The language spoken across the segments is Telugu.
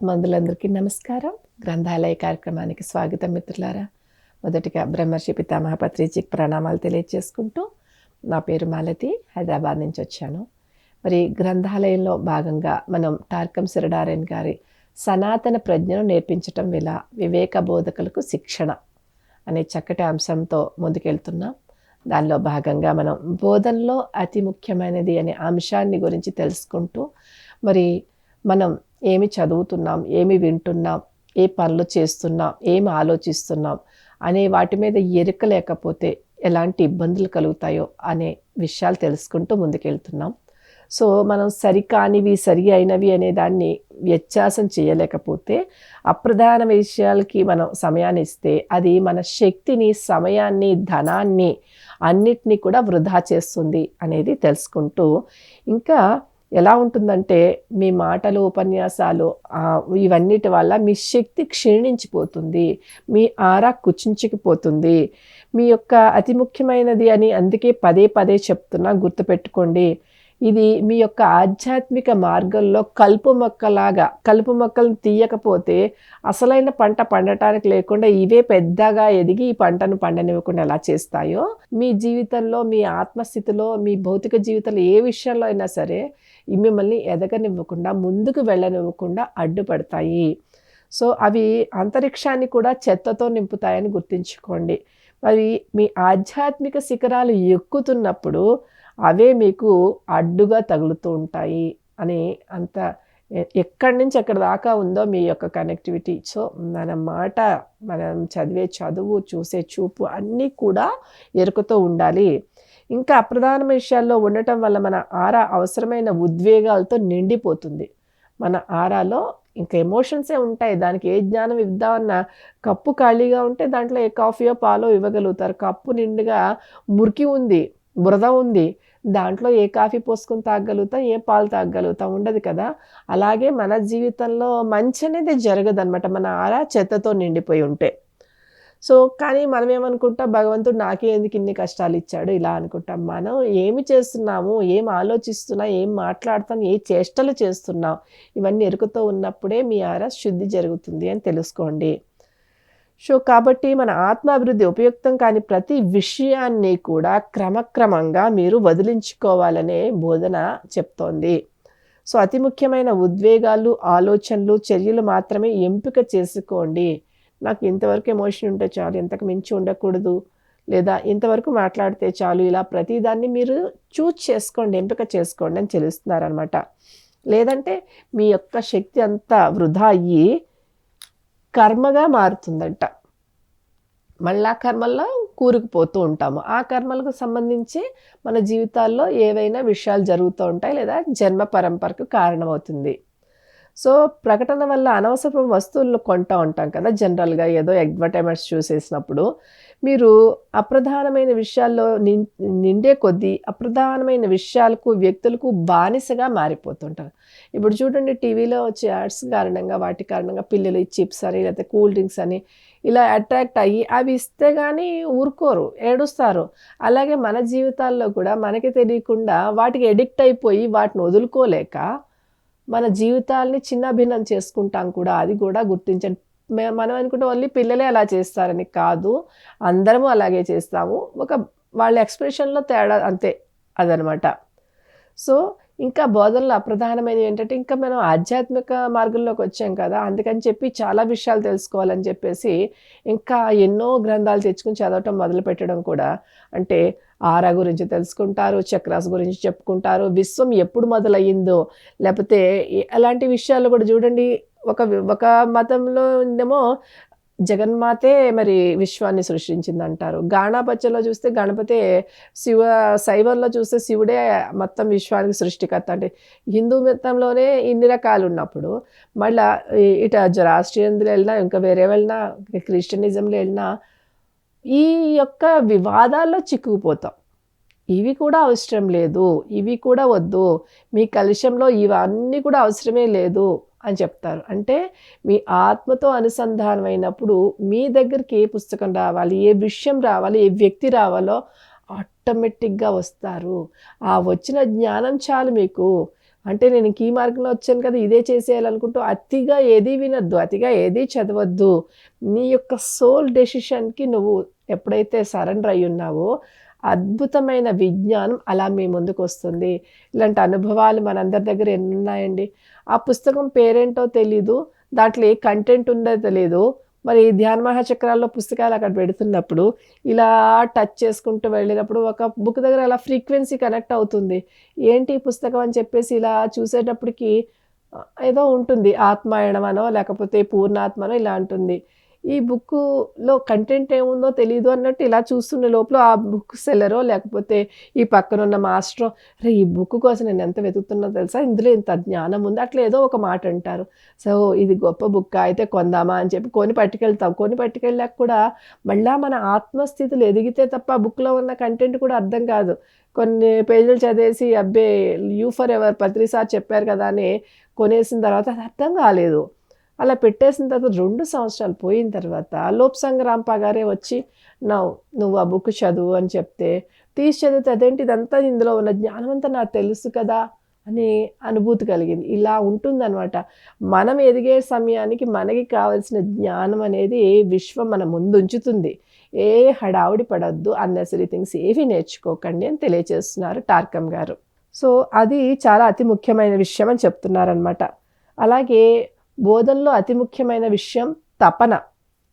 ఆత్మందులందరికీ నమస్కారం. గ్రంథాలయ కార్యక్రమానికి స్వాగతం మిత్రులారా. మొదటిగా బ్రహ్మర్షి పితామహ పత్రిజీకి ప్రణామాలు తెలియజేసుకుంటూ నా పేరు మాలతి హైదరాబాద్ నుంచి వచ్చాను. మరి గ్రంథాలయంలో భాగంగా మనం టార్కం సిరడారెన్ గారి సనాతన ప్రజ్ఞను నేర్పించటం ఇలా వివేక బోధకులకు శిక్షణ అనే చక్కటి అంశంతో ముందుకెళ్తున్నాం. దానిలో భాగంగా మనం బోధనలో అతి ముఖ్యమైనది అనే అంశాన్ని గురించి తెలుసుకుంటూ మరి మనం ఏమి చదువుతున్నాం ఏమి వింటున్నాం ఏ పనులు చేస్తున్నాం ఏమి ఆలోచిస్తున్నాం అనే వాటి మీద ఎరుక లేకపోతే ఎలాంటి ఇబ్బందులు కలుగుతాయో అనే విషయాలు తెలుసుకుంటూ ముందుకెళ్తున్నాం. సో మనం సరికానివి సరి అయినవి అనే దాన్ని వ్యత్యాసం చేయలేకపోతే అప్రధాన విషయాలకి మనం సమయాన్ని ఇస్తే అది మన శక్తిని సమయాన్ని ధనాన్ని అన్నిటినీ కూడా వృధా చేస్తుంది అనేది తెలుసుకుంటూ ఇంకా ఎలా ఉంటుందంటే మీ మాటలు ఉపన్యాసాలు ఇవన్నిటి వల్ల మీ శక్తి క్షీణించిపోతుంది మీ ఆరా కుచించుకుపోతుంది. మీ యొక్క అతి ముఖ్యమైనది అని అందుకే పదే పదే చెప్తున్నా గుర్తుపెట్టుకోండి. ఇది మీ యొక్క ఆధ్యాత్మిక మార్గంలో కలుపు మొక్కలాగా కలుపు మొక్కలు తీయకపోతే అసలైన పంట పండటానికి లేకుండా ఇవే పెద్దగా ఎదిగి ఈ పంటను పండనివ్వకుండా ఎలా చేస్తాయో మీ జీవితంలో మీ ఆత్మస్థితిలో మీ భౌతిక జీవితంలో ఏ విషయంలో అయినా సరే మిమ్మల్ని ఎదగనివ్వకుండా ముందుకు వెళ్ళనివ్వకుండా అడ్డుపడతాయి. సో అవి అంతరిక్షాన్ని కూడా చెత్తతో నింపుతాయని గుర్తుంచుకోండి. మరి మీ ఆధ్యాత్మిక శిఖరాలు ఎక్కుతున్నప్పుడు అవే మీకు అడ్డుగా తగులుతూ ఉంటాయి అని అంత ఎక్కడి నుంచి ఎక్కడి దాకా ఉందో మీ యొక్క కనెక్టివిటీ. సో మన మాట మనం చదివే చదువు చూసే చూపు అన్నీ కూడా ఎరుకుతూ ఉండాలి. ఇంకా అప్రధాన విషయాల్లో ఉండటం వల్ల మన ఆరా అవసరమైన ఉద్వేగాలతో నిండిపోతుంది. మన ఆరాలో ఇంకా ఎమోషన్సే ఉంటాయి. దానికి ఏ జ్ఞానం ఇద్దామన్నా కప్పు ఖాళీగా ఉంటే దాంట్లో ఏ కాఫీయో పాలో ఇవ్వగలుగుతారు. కప్పు నిండుగా మురికి ఉంది బురద ఉంది. దాంట్లో ఏ కాఫీ పోసుకొని తాగలుగుతాం ఏ పాలు తాగలుగుతాం ఉండదు కదా. అలాగే మన జీవితంలో మంచి అనేది జరగదు మన ఆరా చెత్తతో నిండిపోయి ఉంటే. సో కానీ మనం ఏమనుకుంటాం భగవంతుడు నాకే ఎందుకు ఇన్ని కష్టాలు ఇచ్చాడు ఇలా అనుకుంటాం. మనం ఏమి చేస్తున్నాము? ఏం ఆలోచిస్తున్నా? ఏం మాట్లాడుతాం ఏ చేష్టలు చేస్తున్నాం? ఇవన్నీ ఎరుకుతో ఉన్నప్పుడే మీ ఆరా శుద్ధి జరుగుతుంది అని తెలుసుకోండి. సో కాబట్టి మన ఆత్మాభివృద్ధి ఉపయుక్తం కాని ప్రతి విషయాన్ని కూడా క్రమక్రమంగా మీరు వదిలించుకోవాలనే బోధన చెప్తోంది. సో అతి ముఖ్యమైన ఉద్వేగాలు ఆలోచనలు చర్యలు మాత్రమే ఎంపిక చేసుకోండి. నాకు ఇంతవరకు ఎమోషన్ ఉంటే చాలు ఇంతకు మించి ఉండకూడదు లేదా ఇంతవరకు మాట్లాడితే చాలు ఇలా ప్రతిదాన్ని మీరు చూజ్ చేసుకోండి ఎంపిక చేసుకోండి అని తెలుస్తున్నారనమాట లేదంటే మీ యొక్క శక్తి అంతా వృధా అయ్యి కర్మగా మారుతుందంట. మళ్ళా కర్మల్లో కూరుకుపోతూ ఉంటాము. ఆ కర్మలకు సంబంధించి మన జీవితాల్లో ఏవైనా విషయాలు జరుగుతూ ఉంటాయి లేదా జన్మ పరంపరకు కారణమవుతుంది. సో ప్రకటన వల్ల అనవసరపు వస్తువులు కొంటూ ఉంటాం కదా జనరల్గా ఏదో అడ్వర్టైజ్మెంట్స్ చూసేసినప్పుడు. మీరు అప్రధానమైన విషయాల్లో నిం నిండే కొద్దీ అప్రధానమైన విషయాలకు వ్యక్తులకు బానిసగా మారిపోతుంటారు. ఇప్పుడు చూడండి టీవీలో వచ్చే యాడ్స్ కారణంగా వాటి కారణంగా పిల్లలు చిప్స్ అని లేకపోతే కూల్ డ్రింక్స్ అని ఇలా అట్రాక్ట్ అయ్యి అవి ఇస్తే కానీ ఊరుకోరు ఏడుస్తారు. అలాగే మన జీవితాల్లో కూడా మనకి తెలియకుండా వాటికి ఎడిక్ట్ అయిపోయి వాటిని వదులుకోలేక మన జీవితాల్ని చిన్న భిన్నం చేసుకుంటాం కూడా. అది కూడా గుర్తించండి. మనం అనుకుంటే ఓన్లీ పిల్లలే అలా చేస్తారని కాదు. అందరము అలాగే చేస్తాము. ఒక వాళ్ళ ఎక్స్ప్రెషన్లో తేడా అంతే అదనమాట. సో ఇంకా బోధనలో అప్రధానమైనవి ఏంటంటే ఇంకా మనం ఆధ్యాత్మిక మార్గంలోకి వచ్చాం కదా అందుకని చెప్పి చాలా విషయాలు తెలుసుకోవాలని చెప్పేసి ఇంకా ఎన్నో గ్రంథాలు తెచ్చుకుని చదవటం మొదలు పెట్టడం కూడా. అంటే ఆరా గురించి తెలుసుకుంటారు చక్రాస్ గురించి చెప్పుకుంటారు విశ్వం ఎప్పుడు మొదలయ్యిందో లేకపోతే అలాంటి విషయాలు కూడా చూడండి. ఒక ఒక మతంలో ఉందేమో జగన్మాతే మరి విశ్వాన్ని సృష్టించింది అంటారు గాణాపత్యంలో చూస్తే గణపతే శివ శైవంలో చూస్తే శివుడే మొత్తం విశ్వానికి సృష్టికర్త. అంటే హిందూ మతంలోనే ఇన్ని రకాలు ఉన్నప్పుడు మళ్ళా ఇట ఇటు వెళ్ళినా ఇంకా వేరే వెళ్ళినా క్రిస్టియనిజంలో వెళ్ళినా ఈ యొక్క వివాదాల్లో చిక్కుకుపోతాం. ఇవి కూడా అవసరం లేదు ఇవి కూడా వద్దు మీ కలుషంలో ఇవన్నీ కూడా అవసరమే లేదు అని చెప్తారు. అంటే మీ ఆత్మతో అనుసంధానం అయినప్పుడు మీ దగ్గరికి ఏ పుస్తకం రావాలి ఏ విషయం రావాలి ఏ వ్యక్తి రావాలో ఆటోమేటిక్గా వస్తారు. ఆ వచ్చిన జ్ఞానం చాలు మీకు. అంటే నేను ఈ మార్గంలో వచ్చాను కదా ఇదే చేసేయాలనుకుంటూ అతిగా ఏది వినొద్దు అతిగా ఏది చదవద్దు. నీ యొక్క సోల్ డెసిషన్కి నువ్వు ఎప్పుడైతే సరెండర్ అయి ఉన్నావో అద్భుతమైన విజ్ఞానం అలా మీ ముందుకు వస్తుంది ఇలాంటి అనుభవాలు మనందరి దగ్గర ఎన్ని ఉన్నాయండి ఆ పుస్తకం పేరేంటో తెలీదు. దాంట్లో ఏ కంటెంట్ ఉందో తెలియదు మరి ధ్యాన మహాచక్రాల్లో పుస్తకాలు అక్కడ పెడుతున్నప్పుడు ఇలా టచ్ చేసుకుంటూ వెళ్ళినప్పుడు ఒక బుక్ దగ్గర అలా ఫ్రీక్వెన్సీ కనెక్ట్ అవుతుంది. ఏంటి ఈ పుస్తకం అని చెప్పేసి ఇలా చూసేటప్పటికి ఏదో ఉంటుంది. ఆత్మాయణమనో లేకపోతే పూర్ణాత్మనో ఇలా ఉంటుంది ఈ బుక్లో కంటెంట్ ఏముందో తెలియదు అన్నట్టు ఇలా చూస్తున్న లోపల ఆ బుక్ సెల్లరో లేకపోతే ఈ పక్కన ఉన్న మాస్టరో అరే ఈ బుక్ కోసం నేను ఎంత వెతుకుతున్నా తెలుసా? ఇందులో ఇంత జ్ఞానం ఉంది. అట్లా ఏదో ఒక మాట అంటారు. సో ఇది గొప్ప బుక్ అయితే కొందామా అని చెప్పి కొని పట్టుకెళ్తాం. కొని పట్టుకెళ్ళాక కూడా మళ్ళా మన ఆత్మస్థితులు ఎదిగితే తప్ప ఆ బుక్లో ఉన్న కంటెంట్ కూడా అర్థం కాదు. కొన్ని పేజీలు చదివేసి అబ్బే యూ ఫర్ ఎవర్ పత్రిసార్ చెప్పారు కదా అని కొనేసిన తర్వాత అది అర్థం కాలేదు. అలా పెట్టేసిన తర్వాత రెండు సంవత్సరాలు పోయిన తర్వాత లోప్ సంగ్రామ్ పగారే వచ్చి నా నువ్వు ఆ బుక్ చదువు అని చెప్తే తీసి చదివితే అదేంటి? ఇదంతా ఇందులో ఉన్న జ్ఞానం అంతా నాకు తెలుసు కదా అని అనుభూతి కలిగింది. ఇలా ఉంటుందన్నమాట. మనం ఎదిగే సమయానికి మనకి కావలసిన జ్ఞానం అనేది విశ్వం మన ముందు ఉంచుతుంది. ఏ హడావుడి పడద్దు. అన్నెసరీ థింగ్స్ ఏవి నేర్చుకోకండి అని తెలియజేస్తున్నారు టార్కమ్ గారు. సో అది చాలా అతి ముఖ్యమైన విషయం అని చెప్తున్నారనమాట అలాగే బోధనలో అతి ముఖ్యమైన విషయం తపన.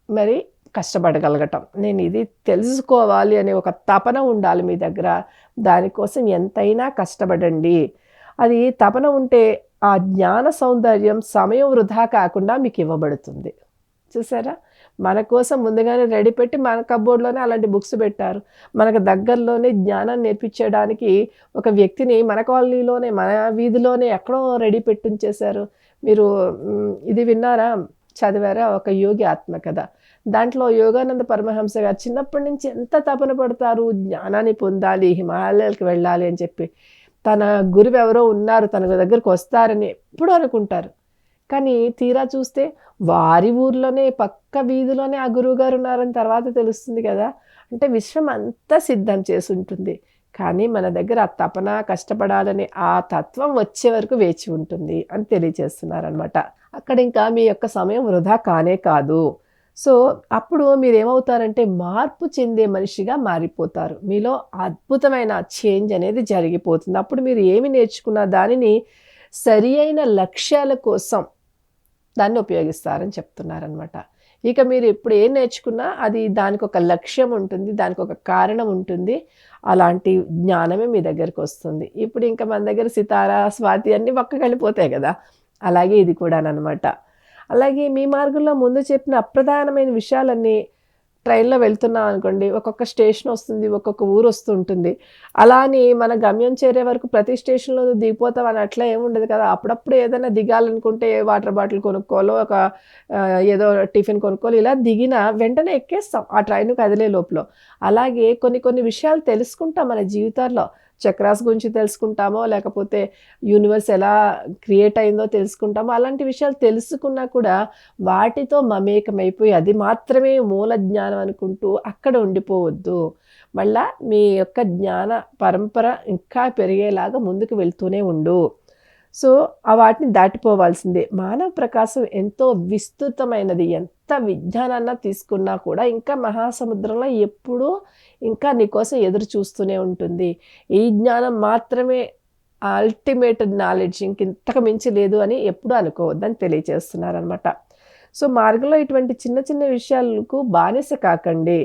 మరి కష్టపడగలగటం. నేను ఇది తెలుసుకోవాలి అనే ఒక తపన ఉండాలి మీ దగ్గర. దానికోసం ఎంతైనా కష్టపడండి. అది తపన ఉంటే ఆ జ్ఞాన సౌందర్యం సమయం వృధా కాకుండా మీకు ఇవ్వబడుతుంది. చూసారా? మన కోసం ముందుగానే రెడీ పెట్టి మన కబోర్డ్లోనే అలాంటి బుక్స్ పెట్టారు. మనకు దగ్గరలోనే జ్ఞానం నేర్పించడానికి ఒక వ్యక్తిని మన కాలనీలోనే మన వీధిలోనే ఎక్కడో రెడీ పెట్టించేశారు మీరు ఇది విన్నారా? చదివారా? ఒక యోగి ఆత్మకథ. దాంట్లో యోగానంద పరమహంస గారు చిన్నప్పటి నుంచి ఎంత తపన పడతారు? జ్ఞానాన్ని పొందాలి హిమాలయాలకు వెళ్ళాలి అని చెప్పి. తన గురువు ఎవరో ఉన్నారు తన దగ్గరకు వస్తారని ఎప్పుడు అనుకుంటారు. కానీ తీరా చూస్తే వారి ఊర్లోనే పక్క వీధిలోనే ఆ గురువు గారు ఉన్నారని తర్వాత తెలుస్తుంది కదా. అంటే విశ్వం అంతా సిద్ధం చేసి ఉంటుంది కానీ మన దగ్గర ఆ తపన కష్టపడాలనే ఆ తత్వం వచ్చే వరకు వేచి ఉంటుంది అని తెలియజేస్తున్నారనమాట అక్కడ ఇంకా మీ యొక్క సమయం వృధా కానే కాదు. సో అప్పుడు మీరు ఏమవుతారంటే మార్పు చెందే మనిషిగా మారిపోతారు. మీలో అద్భుతమైన చేంజ్ అనేది జరిగిపోతుంది. అప్పుడు మీరు ఏమి నేర్చుకున్న దానిని సరి అయిన లక్ష్యాల కోసం దాన్ని ఉపయోగిస్తారని చెప్తున్నారనమాట ఇక మీరు ఎప్పుడు ఏం నేర్చుకున్నా అది దానికి ఒక లక్ష్యం ఉంటుంది దానికి ఒక కారణం ఉంటుంది. అలాంటి జ్ఞానమే మీ దగ్గరికి వస్తుంది. ఇప్పుడు ఇంకా మన దగ్గర సితారా స్వాతి అన్నీ పక్కకి కదా. అలాగే ఇది కూడానమాట అలాగే మీ మార్గంలో ముందు చెప్పిన అప్రధానమైన విషయాలన్నీ ట్రైన్లో వెళ్తున్నాం అనుకోండి ఒక్కొక్క స్టేషన్ వస్తుంది ఒక్కొక్క ఊరు వస్తుంటుంది. అలా అని మన గమ్యం చేరే వరకు ప్రతి స్టేషన్లో దిగిపోతాం అని అట్లా ఏముండదు కదా. అప్పుడప్పుడు ఏదైనా దిగాలనుకుంటే వాటర్ బాటిల్ కొనుక్కోవాలో ఒక ఏదో టిఫిన్ కొనుక్కోవాలి ఇలా దిగిన వెంటనే ఎక్కేస్తాం ఆ ట్రైన్ కదిలే లోపల. అలాగే కొన్ని కొన్ని విషయాలు తెలుసుకుంటాం మన జీవితాల్లో. చక్రాస్ గురించి తెలుసుకుంటామో లేకపోతే యూనివర్స్ ఎలా క్రియేట్ అయిందో తెలుసుకుంటామో అలాంటి విషయాలు తెలుసుకున్నా కూడా వాటితో మమేకమైపోయి అది మాత్రమే మూల జ్ఞానం అనుకుంటూ అక్కడ ఉండిపోవద్దు. మళ్ళా మీ యొక్క జ్ఞాన పరంపర ఇంకా పెరిగేలాగా ముందుకు వెళ్తూనే ఉండు. సో ఆ వాటిని దాటిపోవాల్సిందే. మానవ ప్రకాశం ఎంతో విస్తృతమైనది. ఎంత విజ్ఞానాన్న తీసుకున్నా కూడా ఇంకా మహాసముద్రంలో ఎప్పుడూ ఇంకా నీకోసం ఎదురు చూస్తూనే ఉంటుంది. ఈ జ్ఞానం మాత్రమే అల్టిమేట్ నాలెడ్జ్ ఇంకింతకు మించి లేదు అని ఎప్పుడూ అనుకోవద్దని తెలియజేస్తున్నారనమాట సో మార్గంలో ఇటువంటి చిన్న చిన్న విషయాలకు బానిస కాకండి.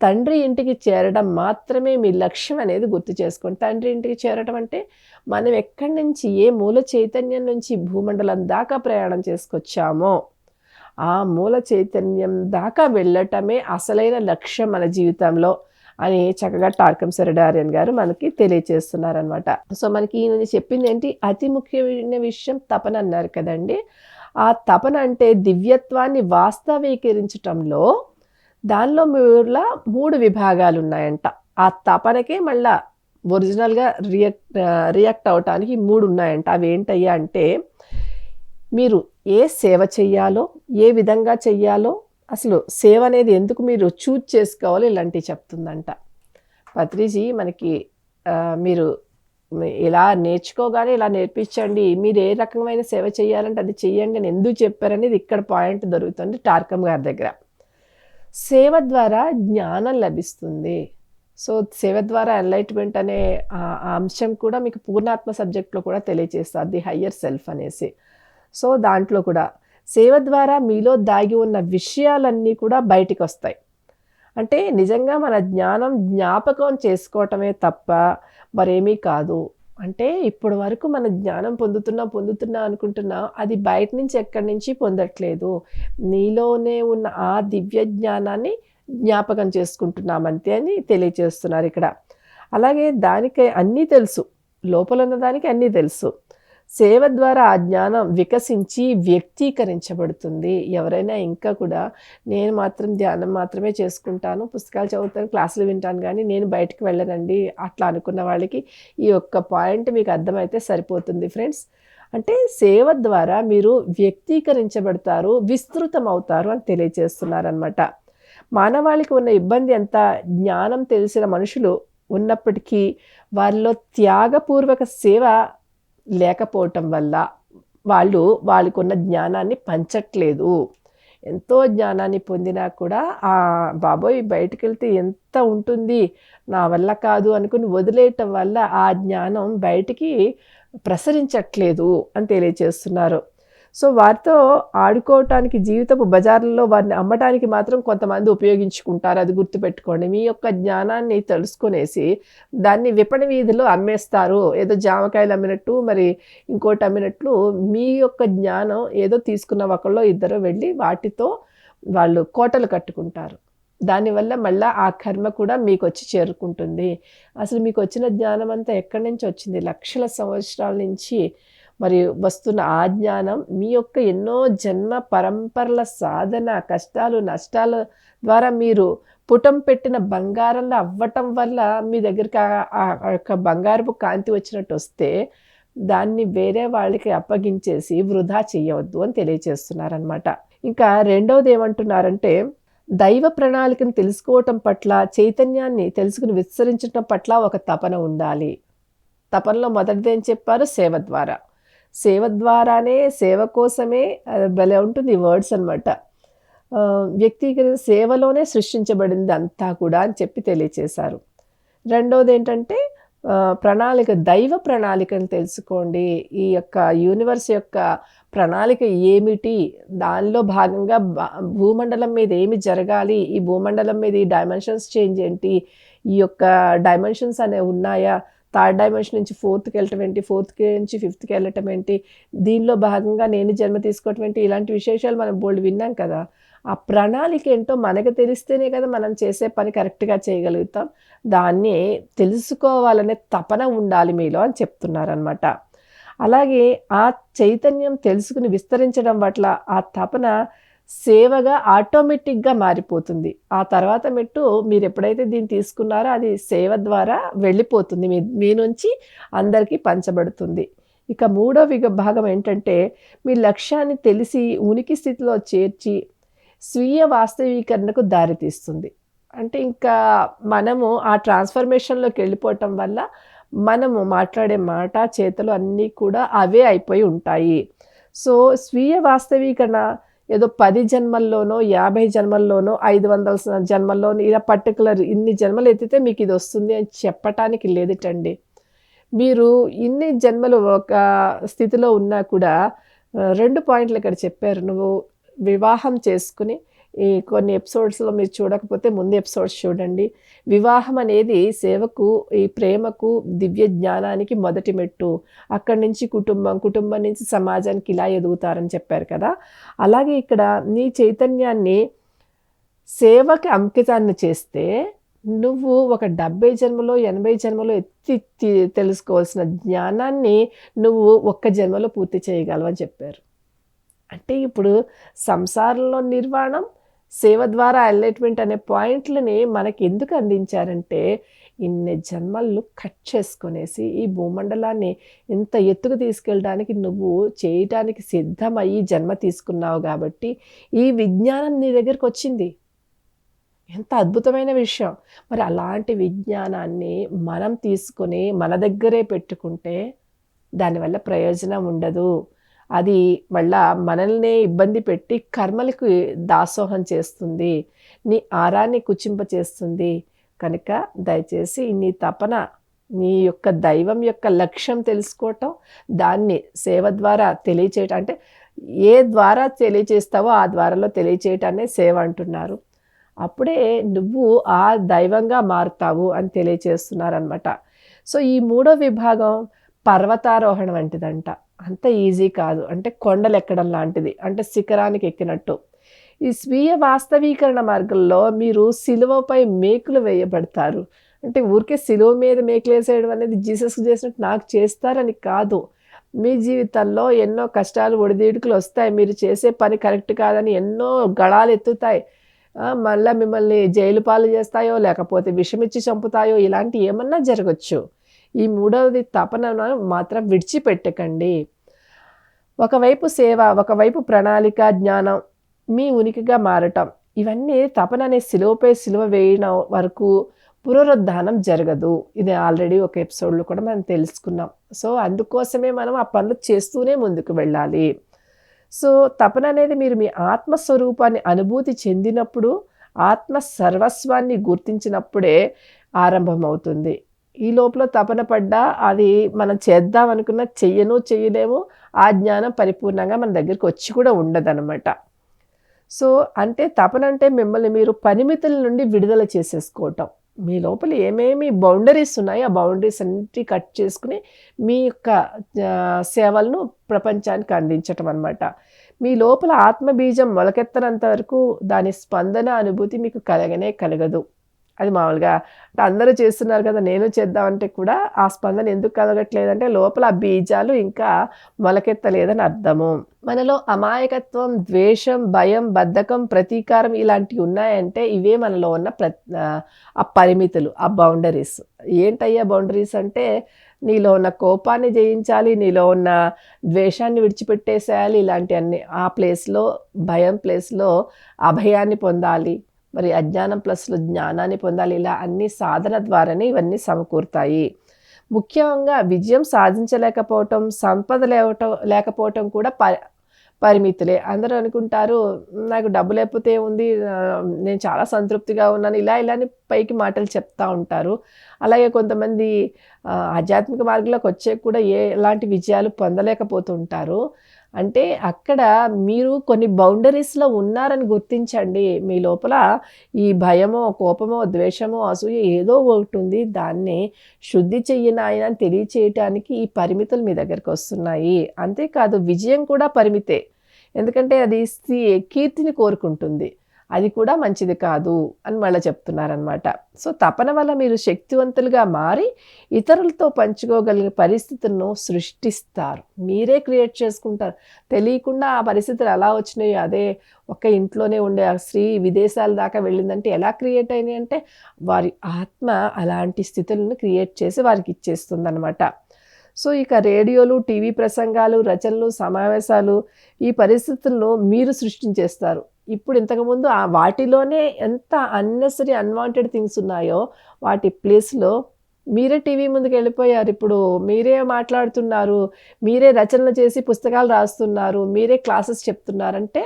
తండ్రి ఇంటికి చేరడం మాత్రమే మీ లక్ష్యం అనేది గుర్తు చేసుకోండి. తండ్రి ఇంటికి చేరడం అంటే మనం ఎక్కడి నుంచి ఏ మూల చైతన్యం నుంచి భూమండలం దాకా ప్రయాణం చేసుకొచ్చామో ఆ మూల చైతన్యం దాకా వెళ్ళటమే అసలైన లక్ష్యం మన జీవితంలో అని చక్కగా టార్కం సెరడారియన్ గారు మనకి తెలియచేస్తున్నారనమాట సో మనకి ఈయన చెప్పింది ఏంటి? అతి ముఖ్యమైన విషయం తపన అన్నారు కదండి. ఆ తపన అంటే దివ్యత్వాన్ని వాస్తవీకరించటంలో దానిలో మీలా మూడు విభాగాలు ఉన్నాయంట ఆ తపనకే మళ్ళా ఒరిజినల్గా రియాక్ట్ రియాక్ట్ అవటానికి మూడు ఉన్నాయంట. అవి ఏంటయ్యా అంటే మీరు ఏ సేవ చెయ్యాలో ఏ విధంగా చెయ్యాలో అసలు సేవ అనేది ఎందుకు మీరు చూజ్ చేసుకోవాలో ఇలాంటివి చెప్తుందంట. పత్రిజీ మనకి మీరు ఇలా నేర్చుకోగానే ఇలా నేర్పించండి మీరు ఏ రకమైన సేవ చేయాలంటే అది చెయ్యండి అని ఎందుకు చెప్పారనేది ఇక్కడ పాయింట్ దొరుకుతుంది టార్కమ్ గారి దగ్గర. సేవ ద్వారా జ్ఞానం లభిస్తుంది. సో సేవ ద్వారా ఎన్లైట్మెంట్ అనే అంశం కూడా మీకు పూర్ణాత్మ సబ్జెక్ట్లో కూడా తెలియజేస్తారు ది హయ్యర్ సెల్ఫ్ అనేసి. సో దాంట్లో కూడా సేవ ద్వారా మీలో దాగి ఉన్న విషయాలన్నీ కూడా బయటికి వస్తాయి అంటే నిజంగా మన జ్ఞానం జ్ఞాపకం చేసుకోవటమే తప్ప మరేమీ కాదు. అంటే ఇప్పటి వరకు మన జ్ఞానం పొందుతున్నా పొందుతున్నా అనుకుంటున్నా అది బయట నుంచి ఎక్కడి నుంచి పొందట్లేదు. నీలోనే ఉన్న ఆ దివ్య జ్ఞానాన్ని జ్ఞాపకం చేసుకుంటున్నామంతే అని తెలియచేస్తున్నారు ఇక్కడ. అలాగే దానికి అన్నీ తెలుసు. లోపల ఉన్న దానికి అన్నీ తెలుసు. సేవ ద్వారా ఆ జ్ఞానం వికసించి వ్యక్తీకరించబడుతుంది. ఎవరైనా ఇంకా కూడా నేను మాత్రం ధ్యానం మాత్రమే చేసుకుంటాను పుస్తకాలు చదువుతాను క్లాసులు వింటాను కానీ నేను బయటకు వెళ్ళనండి అట్లా అనుకున్న వాళ్ళకి ఈ ఒక్క పాయింట్ మీకు అర్థమైతే సరిపోతుంది ఫ్రెండ్స్. అంటే సేవ ద్వారా మీరు వ్యక్తీకరించబడతారు విస్తృతం అవుతారు అని తెలియజేస్తున్నారనమాట మానవాళికి ఉన్న ఇబ్బంది ఎంత జ్ఞానం తెలిసిన మనుషులు ఉన్నప్పటికీ వారిలో త్యాగపూర్వక సేవ లేకపోవటం వల్ల వాళ్ళు వాళ్ళకున్న జ్ఞానాన్ని పంచట్లేదు. ఎంతో జ్ఞానాన్ని పొందినా కూడా ఆ బాబోయ్ బయటకు వెళ్తే ఎంత ఉంటుంది? నా వల్ల కాదు అనుకుని వదిలేయటం వల్ల ఆ జ్ఞానం బయటికి ప్రసరించట్లేదు అని తెలియజేస్తున్నారు సో వారితో ఆడుకోవటానికి జీవితపు బజార్లలో వారిని అమ్మటానికి మాత్రం కొంతమంది ఉపయోగించుకుంటారు. అది గుర్తుపెట్టుకోండి. మీ యొక్క జ్ఞానాన్ని తెలుసుకునేసి దాన్ని విపణి వీధిలో అమ్మేస్తారు. ఏదో జామకాయలు అమ్మినట్టు మరి ఇంకోటి అమ్మినట్లు మీ యొక్క జ్ఞానం ఏదో తీసుకున్న ఒకళ్ళు ఇద్దరు వెళ్ళి వాటితో వాళ్ళు కోటలు కట్టుకుంటారు. దానివల్ల మళ్ళీ ఆ కర్మ కూడా మీకు వచ్చి చేరుకుంటుంది. అసలు మీకు వచ్చిన జ్ఞానం అంతా ఎక్కడి నుంచి వచ్చింది? లక్షల సంవత్సరాల నుంచి మరియు వస్తున్న ఆ జ్ఞానం మీ యొక్క ఎన్నో జన్మ పరంపరల సాధన కష్టాలు నష్టాల ద్వారా మీరు పుటం పెట్టిన బంగారంలో అవ్వటం వల్ల మీ దగ్గరికి ఆ యొక్క బంగారపు కాంతి వచ్చినట్టు వస్తే దాన్ని వేరే వాళ్ళకి అప్పగించేసి వృధా చేయవద్దు అని తెలియజేస్తున్నారనమాట ఇంకా రెండవది ఏమంటున్నారంటే దైవ ప్రణాళికను తెలుసుకోవటం పట్ల చైతన్యాన్ని తెలుసుకుని విస్తరించటం పట్ల ఒక తపన ఉండాలి. తపనలో మొదటిది ఏం చెప్పారు? సేవ ద్వారా. సేవ ద్వారానే సేవ కోసమే భలే ఉంటుంది వర్డ్స్ అనమాట వ్యక్తిగత సేవలోనే సృష్టించబడింది అంతా కూడా అని చెప్పి తెలియచేశారు. రెండవది ఏంటంటే ప్రణాళిక దైవ ప్రణాళికను తెలుసుకోండి. ఈ యొక్క యూనివర్స్ యొక్క ప్రణాళిక ఏమిటి? దానిలో భాగంగా భూమండలం మీద ఏమి జరగాలి? ఈ భూమండలం మీద ఈ డైమెన్షన్స్ చేంజ్ ఏంటి? ఈ యొక్క డైమెన్షన్స్ అనేవి ఉన్నాయా? థర్డ్ డైమెన్షన్ నుంచి ఫోర్త్కి వెళ్ళటం ఏంటి? ఫోర్త్కి నుంచి ఫిఫ్త్కి వెళ్ళటం ఏంటి? దీనిలో భాగంగా నేను జన్మ తీసుకోవటం ఏంటి? ఇలాంటి విశేషాలు మనం బోల్డ్ విన్నాం కదా. ఆ ప్రణాళిక ఏంటో మనకు తెలిస్తేనే కదా మనం చేసే పని కరెక్ట్గా చేయగలుగుతాం. దాన్ని తెలుసుకోవాలనే తపన ఉండాలి మీలో అని చెప్తున్నారనమాట అలాగే ఆ చైతన్యం తెలుసుకుని విస్తరించడం పట్ల ఆ తపన సేవగా ఆటోమేటిక్గా మారిపోతుంది. ఆ తర్వాత మెట్టు మీరు ఎప్పుడైతే దీన్ని తీసుకున్నారో అది సేవ ద్వారా వెళ్ళిపోతుంది. మీ మీ నుంచి అందరికీ పంచబడుతుంది. ఇక మూడో విగ భాగం ఏంటంటే మీ లక్ష్యాన్ని తెలిసి ఉనికి స్థితిలో చేర్చి స్వీయ వాస్తవీకరణకు దారితీస్తుంది. అంటే ఇంకా మనము ఆ ట్రాన్స్ఫర్మేషన్లోకి వెళ్ళిపోవటం వల్ల మనము మాట్లాడే మాట చేతలు అన్నీ కూడా అవే అయిపోయి ఉంటాయి. సో స్వీయ వాస్తవీకరణ ఏదో పది జన్మల్లోనో యాభై జన్మల్లోనో ఐదు వందల జన్మల్లోనో ఇలా పర్టికులర్ ఇన్ని జన్మలు ఎత్తితే మీకు ఇది వస్తుంది అని చెప్పటానికి లేదుటండి. మీరు ఇన్ని జన్మలు ఒక స్థితిలో ఉన్నా కూడా రెండు పాయింట్లు ఇక్కడ చెప్పారు. నువ్వు వివాహం చేసుకుని ఈ కొన్ని ఎపిసోడ్స్లో మీరు చూడకపోతే ముందు ఎపిసోడ్స్ చూడండి. వివాహం అనేది సేవకు ఈ ప్రేమకు దివ్య జ్ఞానానికి మొదటి మెట్టు. అక్కడి నుంచి కుటుంబం కుటుంబం నుంచి సమాజానికి ఇలా ఎదుగుతారని చెప్పారు కదా. అలాగే ఇక్కడ నీ చైతన్యాన్ని సేవకి అంకితాన్ని చేస్తే నువ్వు ఒక డెబ్బై జన్మలో ఎనభై జన్మలో ఎత్తి తెలుసుకోవాల్సిన జ్ఞానాన్ని నువ్వు ఒక్క జన్మలో పూర్తి చేయగలవని చెప్పారు. అంటే ఇప్పుడు సంసారంలో నిర్వాణం సేవ ద్వారా ఎన్లైట్మెంట్ అనే పాయింట్లని మనకి ఎందుకు అందించారంటే ఇన్ని జన్మలు కట్ చేసుకునేసి ఈ భూమండలాన్ని ఇంత ఎత్తుకు తీసుకెళ్ళడానికి నువ్వు చేయటానికి సిద్ధమయ్యి జన్మ తీసుకున్నావు కాబట్టి ఈ విజ్ఞానం నీ దగ్గరికి వచ్చింది. ఎంత అద్భుతమైన విషయం. మరి అలాంటి విజ్ఞానాన్ని మనం తీసుకొని మన దగ్గరే పెట్టుకుంటే దానివల్ల ప్రయోజనం ఉండదు. అది మళ్ళా మనల్నే ఇబ్బంది పెట్టి కర్మలకు దాసోహం చేస్తుంది. నీ ఆరాన్ని కుచింప చేస్తుంది. కనుక దయచేసి నీ తపన నీ యొక్క దైవం యొక్క లక్ష్యం తెలుసుకోవటం దాన్ని సేవ ద్వారా తెలియచేయటం అంటే ఏ ద్వారా తెలియచేస్తావో ఆ ద్వారాలో తెలియచేయటాన్ని సేవ అంటున్నారు. అప్పుడే నువ్వు ఆ దైవంగా మారుతావు అని తెలియచేస్తున్నారనమాట సో ఈ మూడో విభాగం పర్వతారోహణ వంటిదంట. అంత ఈజీ కాదు. అంటే కొండలు ఎక్కడం లాంటిది. అంటే శిఖరానికి ఎక్కినట్టు. ఈ స్వీయ వాస్తవీకరణ మార్గంలో మీరు సిలువపై మేకులు వేయబడతారు. అంటే ఊరికే సిలువ మీద మేకులు వేసేయడం అనేది జీసస్కి చేసినట్టు నాకు చేస్తారని కాదు. మీ జీవితంలో ఎన్నో కష్టాలు ఒడిదీడుకులు వస్తాయి. మీరు చేసే పని కరెక్ట్ కాదని ఎన్నో గళాలు ఎత్తుతాయి. మళ్ళీ మిమ్మల్ని జైలు పాలు చేస్తాయో లేకపోతే విషమిచ్చి చంపుతాయో ఇలాంటి ఏమన్నా జరగచ్చు. ఈ మూడవది తపనను మాత్రం విడిచిపెట్టకండి. ఒకవైపు సేవ ఒకవైపు ప్రణాళిక జ్ఞానం మీ ఉనికిగా మారటం. ఇవన్నీ తపన అనే సిలువపై సిలువ వేయన వరకు పునరుద్ధానం జరగదు. ఇది ఆల్రెడీ ఒక ఎపిసోడ్లో కూడా మనం తెలుసుకున్నాం. సో అందుకోసమే మనం ఆ పనులు చేస్తూనే ముందుకు వెళ్ళాలి. సో తపన అనేది మీరు మీ ఆత్మస్వరూపాన్ని అనుభూతి చెందినప్పుడు ఆత్మ సర్వస్వాన్ని గుర్తించినప్పుడే ఆరంభమవుతుంది. ఈ లోపల తపన పడ్డా అది మనం చేద్దాం అనుకున్న చెయ్యను చెయ్యలేము ఆ జ్ఞానం పరిపూర్ణంగా మన దగ్గరికి వచ్చి కూడా ఉండదనమాట సో అంటే తపన అంటే మిమ్మల్ని మీరు పరిమితుల నుండి విడుదల చేసేసుకోవటం. మీ లోపల ఏమేమి బౌండరీస్ ఉన్నాయో ఆ బౌండరీస్ అన్నిటి కట్ చేసుకుని మీ యొక్క సేవలను ప్రపంచానికి అందించటం అనమాట మీ లోపల ఆత్మబీజం మొలకెత్తనంత వరకు దాని స్పందన అనుభూతి మీకు కలగనే కలగదు. అది మామూలుగా. అందరూ చేస్తున్నారు కదా నేను చేద్దామంటే కూడా ఆ స్పందన ఎందుకు కలగట్లేదంటే లోపల ఆ బీజాలు ఇంకా మొలకెత్తలేదని అర్థము. మనలో అమాయకత్వం ద్వేషం భయం బద్ధకం ప్రతీకారం ఇలాంటివి ఉన్నాయంటే ఇవే మనలో ఉన్న ప్ర ఆ పరిమితులు ఆ బౌండరీస్ ఏంటయ్యా బౌండరీస్ అంటే నీలో ఉన్న కోపాన్ని జయించాలి నీలో ఉన్న ద్వేషాన్ని విడిచిపెట్టేసేయాలి ఇలాంటి అన్ని. ఆ ప్లేస్లో భయం ప్లేస్లో అభయాన్ని పొందాలి మరి అజ్ఞానం ప్లస్లో జ్ఞానాన్ని పొందాలి. ఇలా అన్ని సాధన ద్వారానే ఇవన్నీ సమకూరుతాయి. ముఖ్యంగా విజయం సాధించలేకపోవటం సంపద లేవటం లేకపోవటం కూడా ప పరిమితులే. అందరూ అనుకుంటారు నాకు డబ్బు లేకపోతే ఉంది నేను చాలా సంతృప్తిగా ఉన్నాను. ఇలా ఇలా పైకి మాటలు చెప్తూ ఉంటారు. అలాగే కొంతమంది ఆధ్యాత్మిక మార్గంలోకి వచ్చే కూడా ఏ ఎలాంటి విజయాలు పొందలేకపోతుంటారు. అంటే అక్కడ మీరు కొన్ని బౌండరీస్లో ఉన్నారని గుర్తించండి. మీ లోపల ఈ భయమో కోపమో ద్వేషమో అసూయ ఏదో ఒకటి ఉంది. దాన్ని శుద్ధి చెయ్యనాయన అని తెలియచేయటానికి ఈ పరిమితులు మీ దగ్గరకు వస్తున్నాయి. అంతేకాదు విజయం కూడా పరిమితే. ఎందుకంటే అది కీర్తిని కోరుకుంటుంది. అది కూడా మంచిది కాదు అని మళ్ళీ చెప్తున్నారనమాట సో తపన వల్ల మీరు శక్తివంతులుగా మారి ఇతరులతో పంచుకోగలిగే పరిస్థితులను సృష్టిస్తారు. మీరే క్రియేట్ చేసుకుంటారు. తెలియకుండా ఆ పరిస్థితులు ఎలా వచ్చినాయో అదే ఒక ఇంట్లోనే ఉండే ఆ స్త్రీ విదేశాల దాకా వెళ్ళిందంటే ఎలా క్రియేట్ అయినాయి అంటే వారి ఆత్మ అలాంటి స్థితులను క్రియేట్ చేసి వారికి ఇచ్చేస్తుంది అనమాట సో ఇక రేడియోలు టీవీ ప్రసంగాలు రచనలు సమావేశాలు ఈ పరిస్థితులను మీరు సృష్టించేస్తారు. ఇప్పుడు ఇంతకుముందు ఆ వాటిలోనే ఎంత అన్నెసరీ అన్వాంటెడ్ థింగ్స్ ఉన్నాయో వాటి ప్లేస్లో మీరే టీవీ ముందుకు వెళ్ళిపోయారు. ఇప్పుడు మీరే మాట్లాడుతున్నారు మీరే రచనలు చేసి పుస్తకాలు రాస్తున్నారు మీరే క్లాసెస్ చెప్తున్నారంటే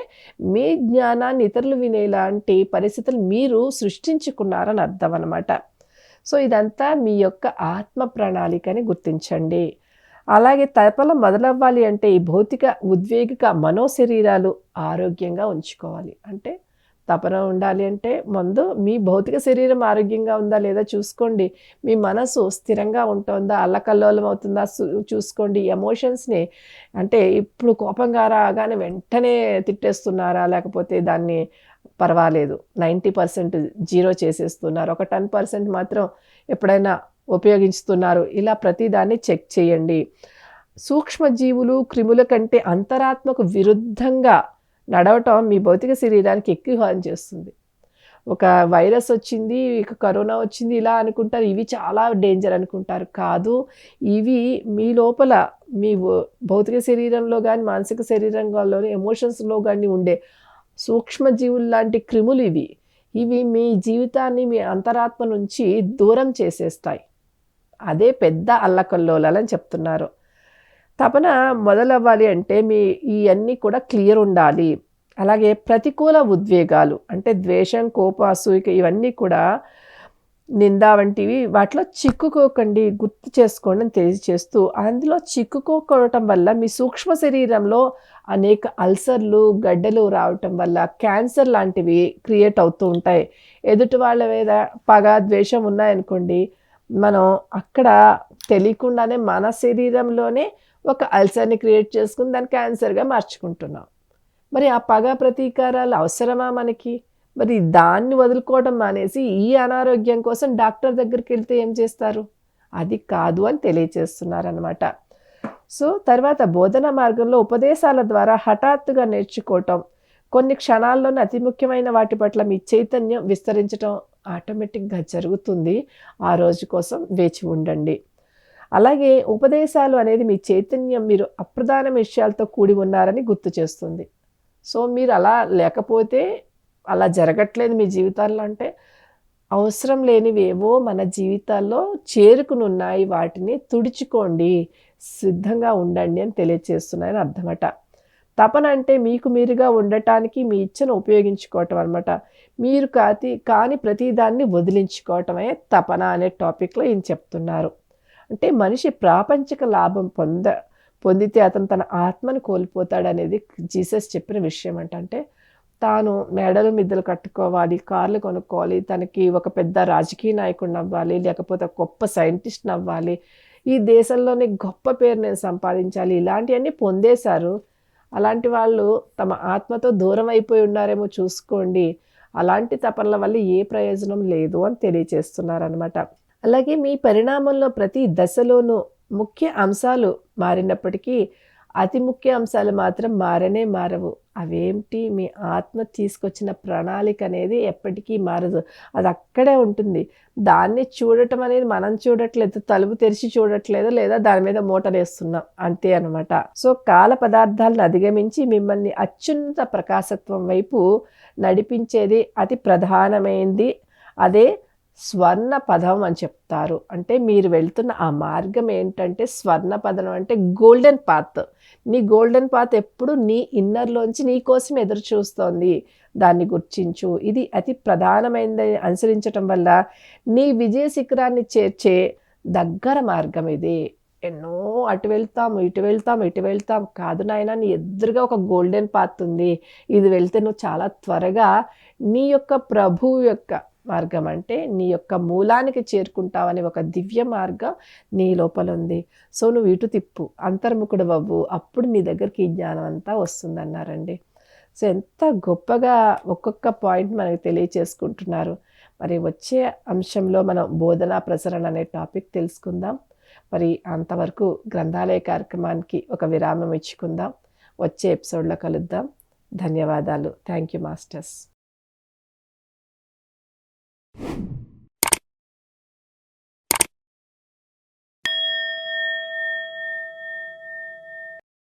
మీ జ్ఞానాన్ని ఇతరులు వినేలాంటి పరిస్థితులు మీరు సృష్టించుకున్నారని అర్థం అనమాట సో ఇదంతా మీ యొక్క ఆత్మ ప్రణాళికని గుర్తించండి. అలాగే తపల మొదలవ్వాలి అంటే ఈ భౌతిక ఉద్వేగిక మనోశరీరాలు ఆరోగ్యంగా ఉంచుకోవాలి. అంటే తపన ఉండాలి అంటే ముందు మీ భౌతిక శరీరం ఆరోగ్యంగా ఉందా లేదా చూసుకోండి. మీ మనసు స్థిరంగా ఉంటుందా? అల్లకల్లోలం అవుతుందా? చూసుకోండి. ఎమోషన్స్ని అంటే ఇప్పుడు కోపంగా రాగానే వెంటనే తిట్టేస్తున్నారా? లేకపోతే దాన్ని పర్వాలేదు. నైంటీ పర్సెంట్ జీరో చేసేస్తున్నారు. ఒక టెన్ పర్సెంట్ మాత్రం ఎప్పుడైనా ఉపయోగిస్తున్నారు ఇలా ప్రతిదాన్ని చెక్ చేయండి. సూక్ష్మజీవులు క్రిముల కంటే అంతరాత్మకు విరుద్ధంగా నడవటం మీ భౌతిక శరీరానికి ఎక్కువ హాని చేస్తుంది. ఒక వైరస్ వచ్చింది ఇక కరోనా వచ్చింది ఇలా అనుకుంటారు. ఇవి చాలా డేంజర్ అనుకుంటారు. కాదు ఇవి మీ లోపల మీ భౌతిక శరీరంలో కానీ మానసిక శరీరంలోని ఎమోషన్స్లో కానీ ఉండే సూక్ష్మజీవులు లాంటి క్రిములు ఇవి. ఇవి మీ జీవితాన్ని మీ అంతరాత్మ నుంచి దూరం చేసేస్తాయి. అదే పెద్ద అల్లకల్లోలని చెప్తున్నారు. తపన మొదలవ్వాలి అంటే మీ ఇవన్నీ కూడా క్లియర్ ఉండాలి. అలాగే ప్రతికూల ఉద్వేగాలు అంటే ద్వేషం కోప అసూయిక ఇవన్నీ కూడా నింద వంటివి వాటిలో చిక్కుకోకండి గుర్తు చేసుకోండి అని తెలియజేస్తూ అందులో చిక్కుకోవటం వల్ల మీ సూక్ష్మ శరీరంలో అనేక అల్సర్లు గడ్డలు రావటం వల్ల క్యాన్సర్ లాంటివి క్రియేట్ అవుతూ ఉంటాయి. ఎదుటి వాళ్ళ మీద పగ ద్వేషం ఉన్నాయనుకోండి మనం అక్కడ తెలియకుండానే మన శరీరంలోనే ఒక అల్సర్ని క్రియేట్ చేసుకుని దాన్ని క్యాన్సర్గా మార్చుకుంటున్నాం. మరి ఆ పగ ప్రతీకారాలు అవసరమా మనకి? మరి దాన్ని వదులుకోవడం మానేసి ఈ అనారోగ్యం కోసం డాక్టర్ దగ్గరికి వెళ్తే ఏం చేస్తారు? అది కాదు అని తెలియచేస్తున్నారనమాట సో తర్వాత బోధన మార్గంలో ఉపదేశాల ద్వారా హఠాత్తుగా నేర్చుకోవటం కొన్ని క్షణాల్లోనే అతి ముఖ్యమైన వాటి పట్ల మీ చైతన్యం విస్తరించటం ఆటోమేటిక్గా జరుగుతుంది. ఆ రోజు కోసం వేచి ఉండండి. అలాగే ఉపదేశాలు అనేది మీ చైతన్యం మీరు అప్రధాన విషయాలతో కూడి ఉన్నారని గుర్తు చేస్తుంది. సో మీరు అలా లేకపోతే అలా జరగట్లేదు మీ జీవితాల్లో అంటే అవసరం లేనివేవో మన జీవితాల్లో చేరుకుని ఉన్నాయి వాటిని తుడుచుకోండి. సిద్ధంగా ఉండండి అని తెలియచేస్తున్నాయని అర్థమట. తపన అంటే మీకు మీరుగా ఉండటానికి మీ ఇచ్చను ఉపయోగించుకోవటం అనమాట మీరు కాతి కాని ప్రతిదాన్ని వదిలించుకోవటమే తపన అనే టాపిక్లో ఈయన చెప్తున్నారు. అంటే మనిషి ప్రాపంచిక లాభం పొంద పొందితే అతను తన ఆత్మను కోల్పోతాడనేది జీసస్ చెప్పిన విషయం అంటే. తాను మెడలు మిద్దలు కట్టుకోవాలి కార్లు కొనుక్కోవాలి తనకి ఒక పెద్ద రాజకీయ నాయకుడిని అవ్వాలి లేకపోతే గొప్ప సైంటిస్ట్ని అవ్వాలి. ఈ దేశంలోనే గొప్ప పేరు నేను సంపాదించాలి ఇలాంటివన్నీ పొందేశారు. అలాంటి వాళ్ళు తమ ఆత్మతో దూరం అయిపోయి ఉన్నారేమో చూసుకోండి. అలాంటి తపనల వల్ల ఏ ప్రయోజనం లేదు అని తెలియచేస్తున్నారనమాట అలాగే మీ పరిణామంలో ప్రతి దశలోనూ ముఖ్య అంశాలు మారినప్పటికీ అతి ముఖ్య అంశాలు మాత్రం మారనే మారవు. అవేమిటి మీ ఆత్మ తీసుకొచ్చిన ప్రణాళిక అనేది ఎప్పటికీ మారదు. అది అక్కడే ఉంటుంది. దాన్ని చూడటం అనేది మనం చూడట్లేదు తలుపు తెరిచి చూడట్లేదు లేదా దాని మీద మూట వేస్తున్నాం అంతే అనమాట సో కాల పదార్థాలను అధిగమించి మిమ్మల్ని అత్యున్నత ప్రకాశత్వం వైపు నడిపించేది అతి ప్రధానమైంది. అదే స్వర్ణ పదం అని చెప్తారు. అంటే మీరు వెళ్తున్న ఆ మార్గం ఏంటంటే స్వర్ణ పదం అంటే గోల్డెన్ పాత్. నీ గోల్డెన్ పాత్ ఎప్పుడు నీ ఇన్నర్లోంచి నీ కోసం ఎదురు చూస్తోంది. దాన్ని గుర్తించు. ఇది అతి ప్రధానమైనది అనుసరించటం వల్ల నీ విజయ శిఖరాన్ని చేర్చే దగ్గర మార్గం ఇది. ఎన్నో అటు వెళ్తాము ఇటు వెళ్తాము ఇటు వెళ్తాం. కాదు నాయన నీ ఎదురుగా ఒక గోల్డెన్ పాత్ ఉంది. ఇది వెళ్తే నువ్వు చాలా త్వరగా నీ యొక్క ప్రభువు యొక్క మార్గం అంటే నీ యొక్క మూలానికి చేరుకుంటావని ఒక దివ్య మార్గం నీ లోపల ఉంది సో నువ్వు ఇటు తిప్పు అంతర్ముఖుడు అవ్వు అప్పుడు నీ దగ్గరికి ఈ జ్ఞానం అంతా వస్తుందన్నారండి. సో ఎంత గొప్పగా ఒక్కొక్క పాయింట్ మనకు తెలియచేసుకుంటున్నారు. మరి వచ్చే అంశంలో మనం బోధన ప్రసరణ అనే టాపిక్ తెలుసుకుందాం. మరి అంతవరకు గ్రంథాలయ కార్యక్రమానికి ఒక విరామం ఇచ్చుకుందాం. వచ్చే ఎపిసోడ్లో కలుద్దాం. ధన్యవాదాలు. Thank you masters. You